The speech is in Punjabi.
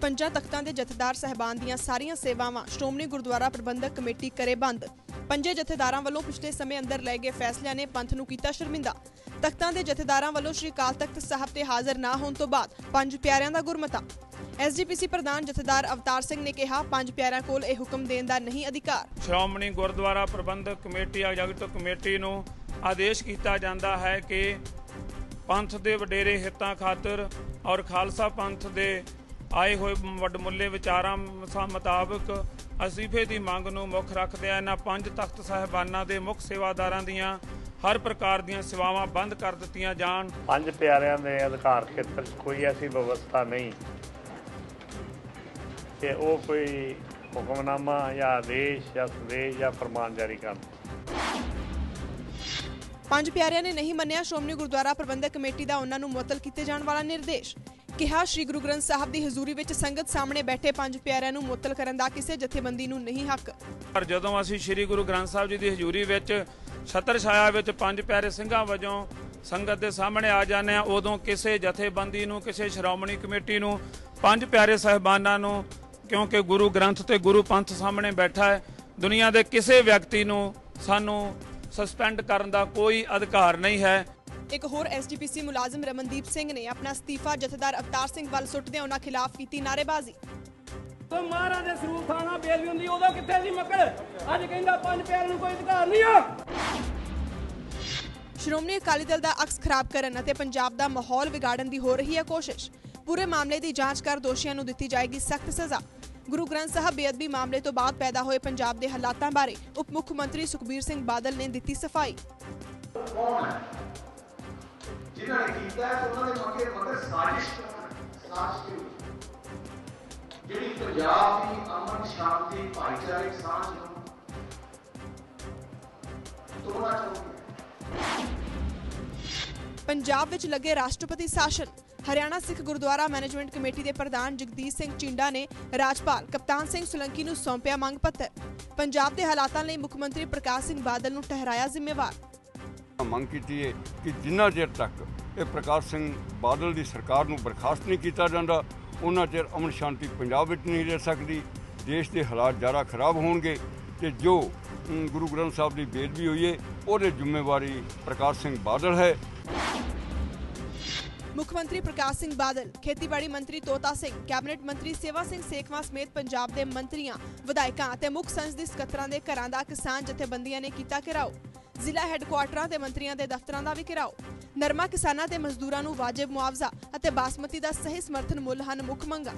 ਪੰਜਾਂ ਤਖਤਾਂ ਦੇ ਜਥੇਦਾਰ ਸਹਿਬਾਨ ਦੀਆਂ ਸਾਰੀਆਂ ਸੇਵਾਵਾਂ ਸ਼੍ਰੋਮਣੀ ਗੁਰਦੁਆਰਾ ਪ੍ਰਬੰਧਕ ਕਮੇਟੀ ਕਰੇ ਬੰਦ। ਪੰਜੇ ਜਥੇਦਾਰਾਂ ਵੱਲੋਂ ਪਿਛਲੇ ਸਮੇਂ ਅੰਦਰ ਲਏ ਗਏ ਫੈਸਲਿਆਂ ਨੇ ਪੰਥ ਨੂੰ ਕੀਤਾ ਸ਼ਰਮਿੰਦਾ। ਤਖਤਾਂ ਦੇ ਜਥੇਦਾਰਾਂ ਵੱਲੋਂ ਸ੍ਰੀ ਅਕਾਲ ਤਖਤ ਸਾਹਿਬ ਤੇ ਹਾਜ਼ਰ ਨਾ ਹੋਣ ਤੋਂ ਬਾਅਦ ਪੰਜ ਪਿਆਰਿਆਂ ਦਾ ਗੁਰਮਤਾ। ਐਸਜੀਪੀਸੀ ਪ੍ਰਧਾਨ ਜਥੇਦਾਰ ਅਵਤਾਰ ਸਿੰਘ ਨੇ ਕਿਹਾ, ਪੰਜ ਪਿਆਰਿਆਂ ਕੋਲ ਇਹ ਹੁਕਮ ਦੇਣ ਦਾ ਨਹੀਂ ਅਧਿਕਾਰ। Shiromani Gurdwara Prabandhak Committee executive committee ਨੂੰ ਆਦੇਸ਼ ਕੀਤਾ ਜਾਂਦਾ ਹੈ ਕਿ ਪੰਥ ਦੇ ਵਡੇਰੇ ਹਿੱਤਾਂ ਖਾਤਰ ਔਰ ਖਾਲਸਾ ਪੰਥ ਦੇ ਆਏ ਹੋਏ ਵੱਡਮੁੱਲੇ ਵਿਚਾਰਾਂ ਮੁਤਾਬਕ ਅਸੀਫੇ ਦੀ ਮੰਗ ਨੂੰ ਮੁੱਖ ਰੱਖਦਿਆਂ ਇਹਨਾਂ ਪੰਜ ਤਖਤ ਸਾਹਿਬਾਨਾਂ ਦੇ ਮੁੱਖ ਸੇਵਾਦਾਰਾਂ ਦੀਆਂ ਹਰ ਪ੍ਰਕਾਰ ਦੀਆਂ ਸੇਵਾਵਾਂ ਬੰਦ ਕਰ ਦਿੱਤੀਆਂ ਜਾਣ। ਪੰਜ ਪਿਆਰਿਆਂ ਦੇ ਅਧਿਕਾਰ ਖੇਤਰ 'ਚ ਕੋਈ ਐਸੀ ਵਿਵਸਥਾ ਨਹੀਂ। ਕਿ ਉਹ ਕੋਈ ਹੁਕਮਨਾਮਾ ਜਾਂ ਆਦੇਸ਼ ਜਾਂ ਸੰਦੇਸ਼ ਜਾਂ ਫਰਮਾਨ ਜਾਰੀ ਕਰਨ। ਪੰਜ ਪਿਆਰਿਆਂ ਨੇ ਨਹੀਂ ਮੰਨਿਆ ਸ਼੍ਰੋਮਣੀ ਗੁਰਦੁਆਰਾ ਪ੍ਰਬੰਧਕ ਕਮੇਟੀ ਦਾ ਉਹਨਾਂ ਨੂੰ ਮੁਅੱਤਲ ਕੀਤੇ ਜਾਣ ਵਾਲਾ ਨਿਰਦੇਸ਼। ਕਿਹਾ ਸ੍ਰੀ ਗੁਰੂ ਗ੍ਰੰਥ ਸਾਹਿਬ ਦੀ ਹਜ਼ੂਰੀ ਵਿੱਚ ਸੰਗਤ ਸਾਹਮਣੇ ਬੈਠੇ ਪੰਜ ਪਿਆਰਿਆਂ ਨੂੰ ਮੁਅੱਤਲ ਕਰਨ ਦਾ ਕਿਸੇ ਜਥੇਬੰਦੀ ਨੂੰ ਨਹੀਂ ਹੱਕ। ਪਰ ਜਦੋਂ ਅਸੀਂ ਸ੍ਰੀ ਗੁਰੂ ਗ੍ਰੰਥ ਸਾਹਿਬ ਜੀ ਦੀ ਹਜ਼ੂਰੀ ਵਿੱਚ ਛਤਰ ਛਾਇਆ ਵਿੱਚ ਪੰਜ ਪਿਆਰੇ ਸਿੰਘਾਂ ਵਜੋਂ ਸੰਗਤ ਦੇ ਸਾਹਮਣੇ ਆ ਜਾਂਦੇ ਆ ਉਦੋਂ ਕਿਸੇ ਜਥੇਬੰਦੀ ਨੂੰ, ਕਿਸੇ ਸ਼੍ਰੋਮਣੀ ਕਮੇਟੀ ਨੂੰ, ਪੰਜ ਪਿਆਰੇ ਸਹਿਬਾਨਾਂ ਨੂੰ, ਕਿਉਂਕਿ ਗੁਰੂ ਗ੍ਰੰਥ ਤੇ ਗੁਰੂ ਪੰਥ ਸਾਹਮਣੇ ਬੈਠਾ ਹੈ, ਦੁਨੀਆ ਦੇ ਕਿਸੇ ਵਿਅਕਤੀ ਨੂੰ ਸਾਨੂੰ ਸਸਪੈਂਡ ਕਰਨ ਦਾ ਕੋਈ ਅਧਿਕਾਰ ਨਹੀਂ ਹੈ। ਇੱਕ ਹੋਰ ਐਸਜੀਪੀਸੀ ਮੁਲਾਜ਼ਮ ਰਮਨਦੀਪ ਸਿੰਘ ਨੇ ਆਪਣਾ ਅਸਤੀਫਾ ਜਥੇਦਾਰ ਅਵਤਾਰ ਸਿੰਘ ਵੱਲ ਸੁੱਟਦਿਆਂ ਉਹਨਾਂ ਖਿਲਾਫ ਕੀਤੀ ਨਾਅਰੇਬਾਜ਼ੀ। ਤੋ ਮਹਾਰਾਜ ਦੇ ਸਰੂਪ ਥਾਣਾ ਬੇਦਬੀ ਹੁੰਦੀ ਉਦੋਂ ਕਿੱਥੇ ਸੀ ਮੱਕੜ? ਅੱਜ ਕਹਿੰਦਾ ਪੰਜ ਪਿਆਰਿਆਂ ਨੂੰ ਕੋਈ ਅਧਿਕਾਰ ਨਹੀਂ ਆ। ਸ਼੍ਰੋਮਣੀ ਅਕਾਲੀ ਦਲ ਦਾ ਅਕਸ ਖਰਾਬ ਕਰਨ ਅਤੇ ਪੰਜਾਬ ਦਾ ਮਾਹੌਲ ਵਿਗਾੜਨ ਦੀ ਹੋ ਰਹੀ ਹੈ ਕੋਸ਼ਿਸ਼। ਪੂਰੇ ਮਾਮਲੇ ਦੀ ਜਾਂਚ ਕਰ ਦੋਸ਼ੀਆਂ ਨੂੰ ਦਿੱਤੀ ਜਾਏਗੀ ਸਖਤ ਸਜ਼ਾ। ਗੁਰੂ ਗ੍ਰੰਥ ਸਾਹਿਬ ਬੇਅਦਬੀ ਮਾਮਲੇ ਤੋਂ ਬਾਅਦ ਪੈਦਾ ਹੋਏ ਪੰਜਾਬ ਦੇ ਹਾਲਾਤਾਂ ਬਾਰੇ ਉਪ ਮੁੱਖ ਮੰਤਰੀ ਸੁਖਬੀਰ ਸਿੰਘ ਬਾਦਲ ਨੇ ਦਿੱਤੀ ਸਫ਼ਾਈ। ਜਿਨ੍ਹਾਂ ਨੇ ਕੀਤਾ ਹੈ, ਉਹਨਾਂ ਦੇ ਮਗਰ ਮਗਰ ਸਾਜ਼ਿਸ਼ ਕਰਨ ਸਾਜ਼ਿਸ਼ ਕੀ ਜਿਹੜੀ ਪੰਜਾਬ ਦੀ ਅਮਨ ਸ਼ਾਂਤੀ ਭਾਈਚਾਰਕ ਸਾਂਝ ਨੂੰ ਤੋੜਨਾ ਚਾਹੁੰਦੀ ਪੰਜਾਬ ਵਿੱਚ ਲੱਗੇ ਰਾਸ਼ਟਰਪਤੀ ਸ਼ਾਸਨ, ਹਰਿਆਣਾ ਸਿੱਖ ਗੁਰਦੁਆਰਾ ਮੈਨੇਜਮੈਂਟ ਕਮੇਟੀ ਦੇ ਪ੍ਰਧਾਨ ਜਗਦੀਸ਼ ਸਿੰਘ ਚਿੰਡਾ ਨੇ ਰਾਜਪਾਲ ਕਪਤਾਨ ਸਿੰਘ ਸੁਲੰਕੀ ਨੂੰ ਸੌਂਪਿਆ ਮੰਗ ਪੱਤਰ। ਪੰਜਾਬ ਦੇ ਹਾਲਾਤਾਂ ਲਈ ਮੁੱਖ ਮੰਤਰੀ ਪ੍ਰਕਾਸ਼ ਸਿੰਘ ਬਾਦਲ ਨੂੰ ਠਹਿਰਾਇਆ ਜ਼ਿੰਮੇਵਾਰ। ਮੰਗ ਕੀਤੀ ਹੈ ਕਿ ਜਿੰਨਾ ਚਿਰ ਤੱਕ ਇਹ ਪ੍ਰਕਾਸ਼ ਸਿੰਘ ਬਾਦਲ ਦੀ ਸਰਕਾਰ ਨੂੰ ਬਰਖਾਸਤ ਨਹੀਂ ਕੀਤਾ ਜਾਂਦਾ, ਉਹਨਾਂ ਚਿਰ ਅਮਨ ਸ਼ਾਂਤੀ ਪੰਜਾਬ ਵਿੱਚ ਨਹੀਂ ਰਹਿ ਸਕਦੀ, ਦੇਸ਼ ਦੇ ਹਾਲਾਤ ਜ਼ਿਆਦਾ ਖਰਾਬ ਹੋਣਗੇ ਤੇ ਜੋ ਗੁਰੂ ਗ੍ਰੰਥ ਸਾਹਿਬ ਦੀ ਬੇਦਬੀ ਹੋਈ ਹੈ ਉਹਦੇ ਜ਼ਿੰਮੇਵਾਰੀ ਪ੍ਰਕਾਸ਼ ਸਿੰਘ ਬਾਦਲ ਹੈ। ਮੁੱਖ ਮੰਤਰੀ ਪ੍ਰਕਾਸ਼ ਸਿੰਘ ਬਾਦਲ, ਖੇਤੀਬਾੜੀ ਮੰਤਰੀ ਤੋਤਾ ਸਿੰਘ, ਕੈਬਨਿਟ ਮੰਤਰੀ ਸੇਵਾ ਸਿੰਘ ਸੇਖਵਾਂ ਸਮੇਤ ਪੰਜਾਬ ਦੇ ਮੰਤਰੀਆਂ, ਵਿਧਾਇਕਾਂ ਅਤੇ ਮੁੱਖ ਸੰਸਦੀ ਸਕੱਤਰਾਂ ਦੇ ਘਰਾਂ ਦਾ ਕਿਸਾਨ ਜਥੇਬੰਦੀਆਂ ਨੇ ਕੀਤਾ ਘਿਰਾਓ। ਜ਼ਿਲ੍ਹਾ ਹੈੱਡਕੁਆਟਰਾਂ ਤੇ ਮੰਤਰੀਆਂ ਦੇ ਦਫ਼ਤਰਾਂ ਦਾ ਵੀ ਘਿਰਾਓ। ਨਰਮਾ ਕਿਸਾਨਾਂ ਤੇ ਮਜ਼ਦੂਰਾਂ ਨੂੰ ਵਾਜਬ ਮੁਆਵਜ਼ਾ ਅਤੇ ਬਾਸਮਤੀ ਦਾ ਸਹੀ ਸਮਰਥਨ ਮੁੱਲ ਹਨ ਮੁੱਖ ਮੰਗਾਂ।